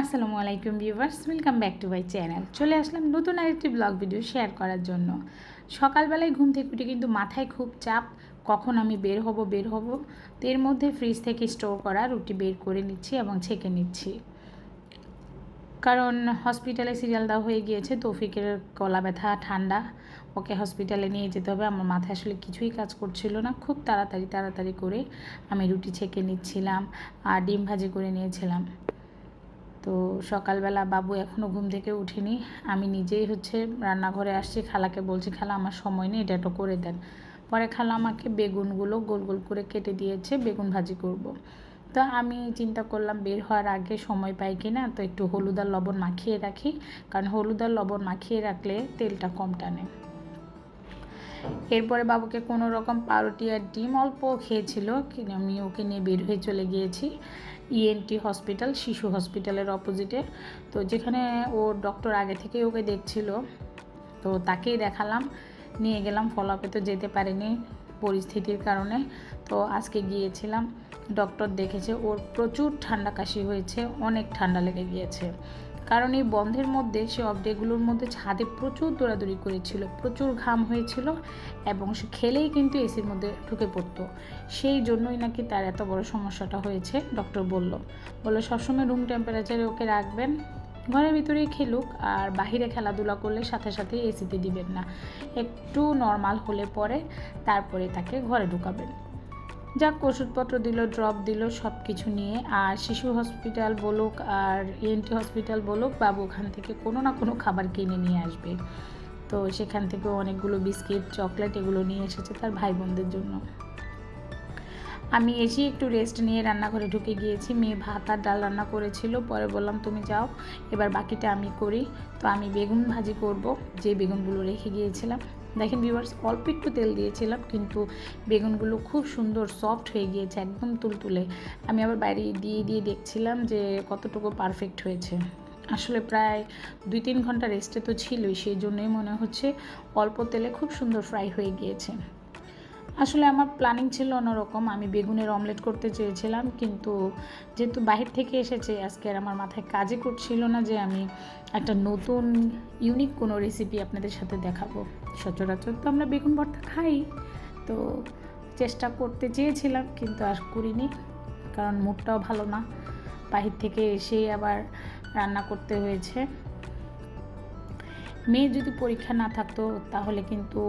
আসসালামু আলাইকুম viewers, welcome back to my channel. চলে আসলাম নতুন আরেকটি ব্লগ ভিডিও শেয়ার করার জন্য। সকালবেলায় ঘুম থেকে উঠে কিন্তু মাথায় খুব চাপ, কখন আমি বের হব বের হব। তো এর মধ্যে ফ্রিজ থেকে স্টোর করা রুটি বের করে নিচ্ছি এবং ছেঁকে নিচ্ছি। কারণ হসপিটালে সিরিয়াল দেওয়া হয়ে গিয়েছে, তৌফিকের গলা ব্যথা, ঠান্ডা, ওকে হসপিটালে নিয়ে যেতে হবে। আমার মাথায় আসলে কিছুই কাজ করছিল না। খুব তাড়াতাড়ি তাড়াতাড়ি করে আমি রুটি ছেঁকে নিচ্ছিলাম আর ডিম ভাজি করে নিয়েছিলাম। তো সকালবেলা বাবু এখনও ঘুম থেকে উঠিনি। আমি নিজেই হচ্ছে রান্নাঘরে আসছি, খালাকে বলছি, খালা, আমার সময় নেই, এটা একটু করে দেন। পরে খালা আমাকে বেগুনগুলো গোল গোল করে কেটে দিয়েছে, বেগুন ভাজি করব। তো আমি চিন্তা করলাম, বের হওয়ার আগে সময় পাই কি না তো একটু হলুদ আর লবণ মাখিয়ে রাখি, কারণ হলুদ আর লবণ মাখিয়ে রাখলে তেলটা কম টানে। এরপরে বাবুকে কোনো রকম পাউরুটি আর ডিম অল্প খেয়েছিল আমি ওকে নিয়ে বের হয়ে চলে গিয়েছি। ইএনটি হসপিটাল শিশু হসপিটালের অপোজিটে তো যেখানে ও ডক্টর আগে থেকেই ওকে দেখছিল, তো তাকেই দেখালাম। নিয়ে গেলাম ফলাপে তো যেতে পারিনি পরিস্থিতির কারণে। তো আজকে গিয়েছিলাম ডক্টর দেখেছে, ওর প্রচুর ঠান্ডা কাশি হয়েছে, অনেক ঠান্ডা লেগে গিয়েছে। কারণ এই বন্ধের মধ্যে সে অফডেগুলোর মধ্যে ছাদে প্রচুর দৌড়াদৌড়ি করেছিল, প্রচুর ঘাম হয়েছিল এবং সে খেলেই কিন্তু এসির মধ্যে ঢুকে পড়তো। সেই জন্যই নাকি তার এত বড় সমস্যাটা হয়েছে ডক্টর বলল। বলল, সবসময় রুম টেম্পারেচারে ওকে রাখবেন, ঘরের ভিতরেই খেলুক আর বাহিরে খেলাধুলা করলে সাথে সাথে এসিতে দিবেন না। একটু নর্মাল হলে পরে তারপরে তাকে ঘরে ঢুকাবেন। যাক, ওষুধপত্র দিল ড্রপ দিল সব কিছু নিয়ে। আর শিশু হসপিটাল বলুক আর ইএনটি হসপিটাল বলুক, বাবু ওখান থেকে কোনো না কোনো খাবার কিনে নিয়ে আসবে। তো সেখান থেকে অনেকগুলো বিস্কিট, চকলেট এগুলো নিয়ে এসেছে তার ভাই বোনদের জন্য। আমি এসে একটু রেস্ট নিয়ে রান্নাঘরে ঢুকে গিয়েছি। মেয়ে ভাত আর ডাল রান্না করেছিল, পরে বললাম, তুমি যাও, এবার বাকিটা আমি করি। তো আমি বেগুন ভাজি করব, যে বেগুনগুলো রেখে গিয়েছিলাম। দেখেন ভিউয়ার্স অল্প একটু তেল দিয়েছিলাম, কিন্তু বেগুনগুলো খুব সুন্দর সফট হয়ে গিয়েছে, একদম তুলতুলে। আমি আবার বাইরে দিয়ে দিয়ে দেখছিলাম যে কতটুকু পারফেক্ট হয়েছে। আসলে প্রায় দুই তিন ঘণ্টা রেস্টে তো ছিলই, সেই জন্যই মনে হচ্ছে অল্প তেলে খুব সুন্দর ফ্রাই হয়ে গিয়েছে। আসলে আমার প্ল্যানিং ছিল অন্যরকম। আমি বেগুনের অমলেট করতে চেয়েছিলাম, কিন্তু যেহেতু বাহির থেকে এসেছে, আজকে আর আমার মাথায় কাজে করছিল না যে আমি একটা নতুন ইউনিক কোনো রেসিপি আপনাদের সাথে দেখাবো। সচরাচর তো আমরা বেগুন ভর্তা খাই, তো চেষ্টা করতে চেয়েছিলাম, কিন্তু আর করিনি, কারণ মুডটাও ভালো না। বাহির থেকে এসেই আবার রান্না করতে হয়েছে। মেয়ে যদি পরীক্ষা না থাকতো, তাহলে কিন্তু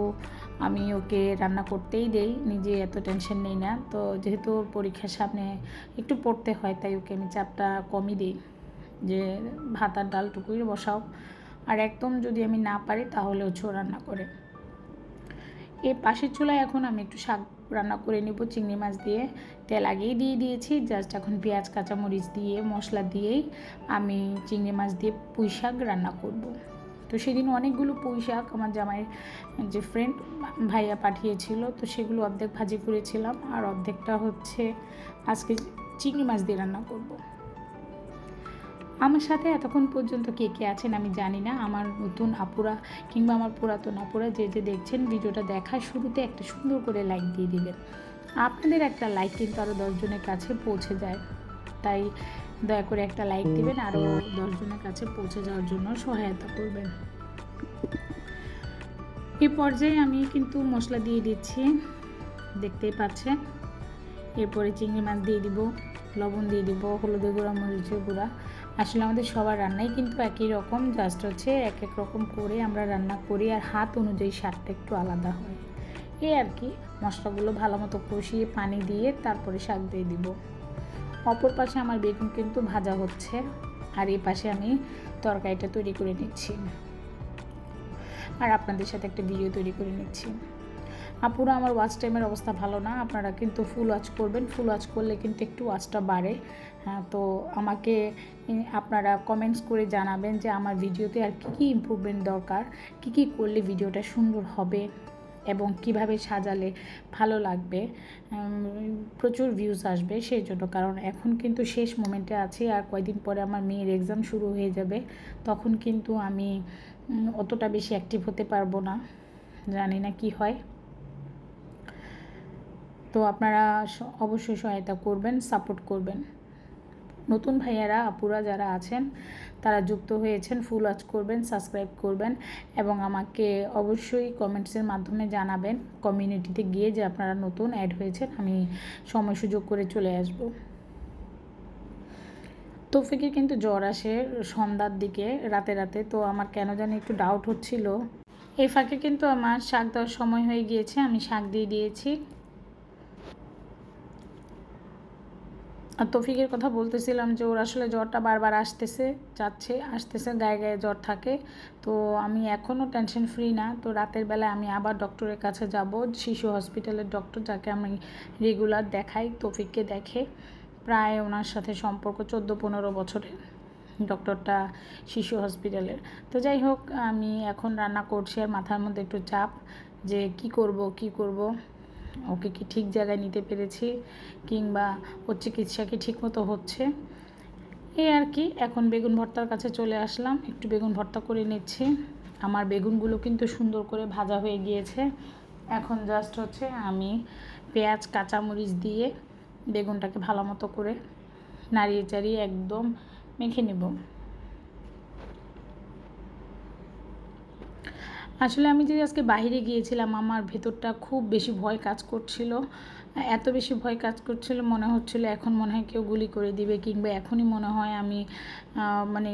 আমি ওকে রান্না করতেই দেই, নিজে এত টেনশন নেই না। তো যেহেতু ওর পরীক্ষার সামনে একটু পড়তে হয়, তাই ওকে আমি চাপটা কমই দিই যে ভাত আর ডালটুকুই বসাও। আর একদম যদি আমি না পারি, তাহলে ও রান্না করে। এই পাশের চুলায় এখন আমি একটু শাক রান্না করে নিব, চিংড়ি মাছ দিয়ে। তেল আগেই দিয়ে দিয়েছি জাস্ট এখন পেঁয়াজ, কাঁচামরিচ দিয়ে, মশলা দিয়েই আমি চিংড়ি মাছ দিয়ে পুঁই শাক রান্না করব। তো সেদিন অনেকগুলো পুঁই শাক আমার জামাইয়ের যে ফ্রেন্ড ভাইয়া পাঠিয়েছিল, তো সেগুলো অর্ধেক ভাজি করেছিলাম আর অর্ধেকটা হচ্ছে আজকে চিংড়ি মাছ দিয়ে রান্না করব। আমার সাথে এতক্ষণ পর্যন্ত কে কে আছেন আমি জানি না, আমার নতুন আপুরা কিংবা আমার পুরাতন আপুরা যে যে দেখছেন ভিডিওটা দেখার শুরুতে একটা সুন্দর করে লাইক দিয়ে দিবেন আপনাদের একটা লাইক কিন্তু আরও দশজনের কাছে পৌঁছে যায় তাই দয়া করে একটা লাইক দিবেন আরও দশজনের কাছে পৌঁছে যাওয়ার জন্য সহায়তা করবেন। এই পর্যায়ে আমি কিন্তু মশলা দিয়ে দিচ্ছি দেখতেই পাচ্ছেন। এরপরে চিংড়ি মাছ দিয়ে দিব লবণ দিয়ে দিব হলুদের গুঁড়া মরিচের গুঁড়া। আসলে আমাদের সবার রান্নাই কিন্তু একই রকম জাস্ট হচ্ছে এক এক রকম করে আমরা রান্না করি আর হাত অনুযায়ী স্বাদটা একটু আলাদা হয়। এই আর কি মশলাগুলো ভালো মতো কষিয়ে পানি দিয়ে তারপরে শাক দিয়ে দিব। অপর পাশে আমার বেগুন কিন্তু ভাজা হচ্ছে। আর এই পাশে আমি তরকারিটা তৈরি করে নিচ্ছি। আর আপনাদের সাথে একটা ভিডিও তৈরি করে নিচ্ছি। আপুরা, আমার ওয়াচ টাইমের অবস্থা ভালো না। আপনারা কিন্তু ফুল ওয়াচ করবেন। ফুল ওয়াচ করলে কিন্তু একটু ওয়াচটা বাড়ে। হ্যাঁ তো আমাকে আপনারা কমেন্টস করে জানাবেন যে আমার ভিডিওতে আর কী কী ইম্প্রুভমেন্ট দরকার, কী কী করলে ভিডিওটা সুন্দর হবে। এবং কীভাবে সাজালে ভালো লাগবে প্রচুর ভিউজ আসবে সেই জন্য। কারণ এখন কিন্তু শেষ মোমেন্টে আছি আর কয়দিন পরে আমার মেয়ের এক্সাম শুরু হয়ে যাবে, তখন কিন্তু আমি অতটা বেশি অ্যাক্টিভ হতে পারব না। জানি না কি হয়। তো আপনারা অবশ্যই সহায়তা করবেন সাপোর্ট করবেন। নতুন ভাইয়ারা, আপুরা যারা আছেন, তারা যুক্ত হয়েছেন ফুল ওয়াচ করবেন সাবস্ক্রাইব করবেন এবং আমাকে অবশ্যই কমেন্টসের মাধ্যমে জানাবেন। কমিউনিটিতে গিয়ে যে আপনারা নতুন অ্যাড হয়েছেন, আমি সময় সুযোগ করে চলে আসব। তৌফিকের কিন্তু জ্বর আসে সন্ধ্যার দিকে, রাতে রাতে, তো আমার কেন জানি একটু ডাউট হচ্ছিল। এই ফাঁকে কিন্তু আমার শাক দেওয়ার সময় হয়ে গিয়েছে, আমি শাক দিয়ে দিয়েছি। আর তফিকের কথা বলতেছিলাম যে ওর আসলে জ্বরটা বারবার আসতেছে, যাচ্ছে, আসতেছে, গায়ে গায়ে জ্বর থাকে। তো আমি এখনও টেনশন ফ্রি না। তো রাতের বেলায় আমি আবার ডক্টরের কাছে যাব, শিশু হসপিটালের ডক্টর যাকে আমি রেগুলার দেখাই, তফিককে দেখে। প্রায় ওনার সাথে সম্পর্ক চোদ্দ পনেরো বছরের ডক্টরটা শিশু হসপিটালের তো যাই হোক, আমি এখন রান্না করছি আর মাথার মধ্যে একটু চাপ যে কি করব কি করব? ওকে কি ঠিক জায়গায় নিতে পেরেছি কিংবা ওর চিকিৎসা কি ঠিক মতো হচ্ছে? এই আর কি, এখন বেগুন ভর্তার কাছে চলে আসলাম। একটু বেগুন ভর্তা করে নিচ্ছি। আমার বেগুনগুলো কিন্তু সুন্দর করে ভাজা হয়ে গিয়েছে। এখন জাস্ট হচ্ছে আমি পেঁয়াজ, কাঁচামরিচ দিয়ে বেগুনটাকে ভালো মতো করে নাড়িয়ে চাড়িয়ে একদম মেখে নেব। আসলে আমি যে আজকে বাইরে গিয়েছিলাম, আমার ভেতরটা খুব বেশি ভয় কাজ করছিল। এত বেশি ভয় কাজ করছিল, মনে হচ্ছিল এখন মনে হয় কেউ গুলি করে দিবে কিংবা এখনই মনে হয় আমি মানে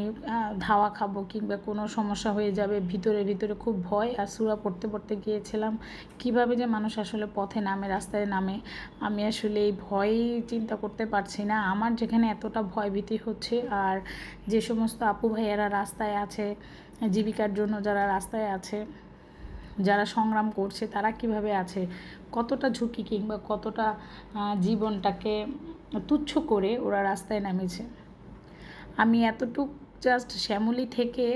ধাওয়া খাব কিংবা কোনো সমস্যা হয়ে যাবে। ভিতরে ভিতরে খুব ভয় আর সুরা পড়তে পড়তে গিয়েছিলাম। কীভাবে যে মানুষ আসলে পথে নামে, রাস্তায় নামে, আমি আসলে এই ভয় চিন্তা করতে পারছি না। আমার যেখানে এতটা ভয় ভীতি হচ্ছে আর যে সমস্ত আপু ভাইয়েরা রাস্তায় আছে জীবিকার জন্য যারা রাস্তায় আছে, যারা সংগ্রাম করছে, তারা কীভাবে আছে? কতটা ঝুঁকি কিংবা কতটা জীবনটাকে তুচ্ছ করে ওরা রাস্তায় নামেছে? আমি এতটুক জাস্ট শ্যামলি থেকে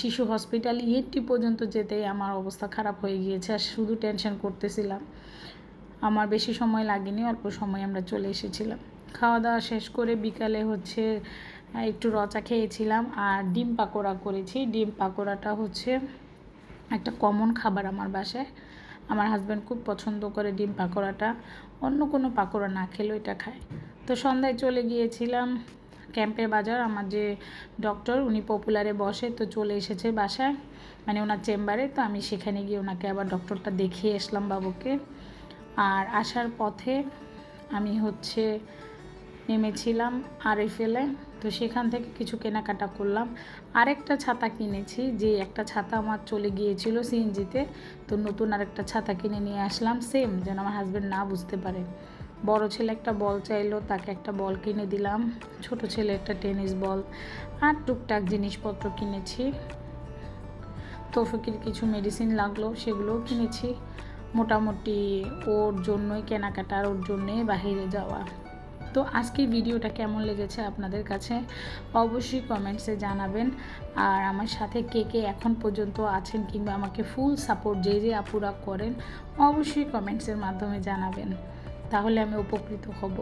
শিশু হসপিটাল ইএনটি পর্যন্ত যেতে আমার অবস্থা খারাপ হয়ে গিয়েছে, আর শুধু টেনশন করতেছিলাম। আমার বেশি সময় লাগেনি, অল্প সময় আমরা চলে এসেছিলাম। খাওয়া দাওয়া শেষ করে বিকালে হচ্ছে একটু রচা খেয়েছিলাম আর ডিম পাকোড়া করেছি। ডিম পাকোড়াটা হচ্ছে একটা কমন খাবার আমার বাসায়। আমার হাজব্যান্ড খুব পছন্দ করে ডিম পাকোড়াটা। অন্য কোনো পাকোড়া না খেলেও এটা খায়। তো সন্ধ্যায় চলে গিয়েছিলাম ক্যাম্পের বাজার। আমার যে ডক্টর উনি পপুলারে বসে, তো চলে এসেছে বাসায় মানে ওনার চেম্বারে তো আমি সেখানে গিয়ে ওনাকে আবার ডক্টরটা দেখিয়ে এসলাম বাবুকে। আর আসার পথে আমি হচ্ছে নেমেছিলাম আরএফএলে। তো সেখান থেকে কিছু কেনাকাটা করলাম। আরেকটা ছাতা কিনেছি, যে একটা ছাতা আমার চলে গিয়েছিল সিএনজিতে তো নতুন আরেকটা ছাতা কিনে নিয়ে আসলাম। সেম যেন আমার হাজব্যান্ড না বুঝতে পারে। বড় ছেলে একটা বল চাইলো, তাকে একটা বল কিনে দিলাম। ছোট ছেলে একটা টেনিস বল আর টুকটাক জিনিসপত্র কিনেছি। তৌফিকের কিছু মেডিসিন লাগল, সেগুলোও কিনেছি। মোটামুটি ওর জন্যই, কেনাকাটার ওর জন্যই বাহিরে যাওয়া। তো আজকের ভিডিওটা কেমন লেগেছে আপনাদের কাছে অবশ্যই কমেন্টসে জানাবেন। আর আমার সাথে কে কে এখন পর্যন্ত আছেন কিংবা আমাকে ফুল সাপোর্ট যে যে আপুরা করেন, অবশ্যই কমেন্টসের মাধ্যমে জানাবেন। তাহলে আমি উপকৃত হব।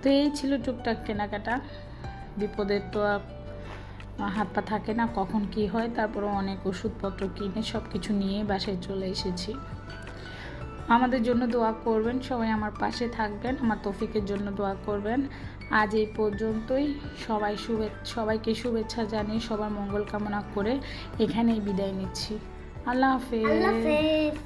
তো এই ছিল টুকটাক কেনাকাটা। বিপদের তো হাত পা থাকে না, কখন কি হয় তারপরে অনেক ওষুধপত্র কিনে সব কিছু নিয়ে বাসায় চলে এসেছি। আমাদের জন্য দোয়া করবেন, সবাই আমার পাশে থাকবেন, আমার তফিকের জন্য দোয়া করবেন। আজ এই পর্যন্তই, সবাই শুভেচ্ছা সবাইকে শুভেচ্ছা জানিয়ে সবার মঙ্গল কামনা করে এখানেই বিদায় নিচ্ছি। আল্লাহ হাফেজ।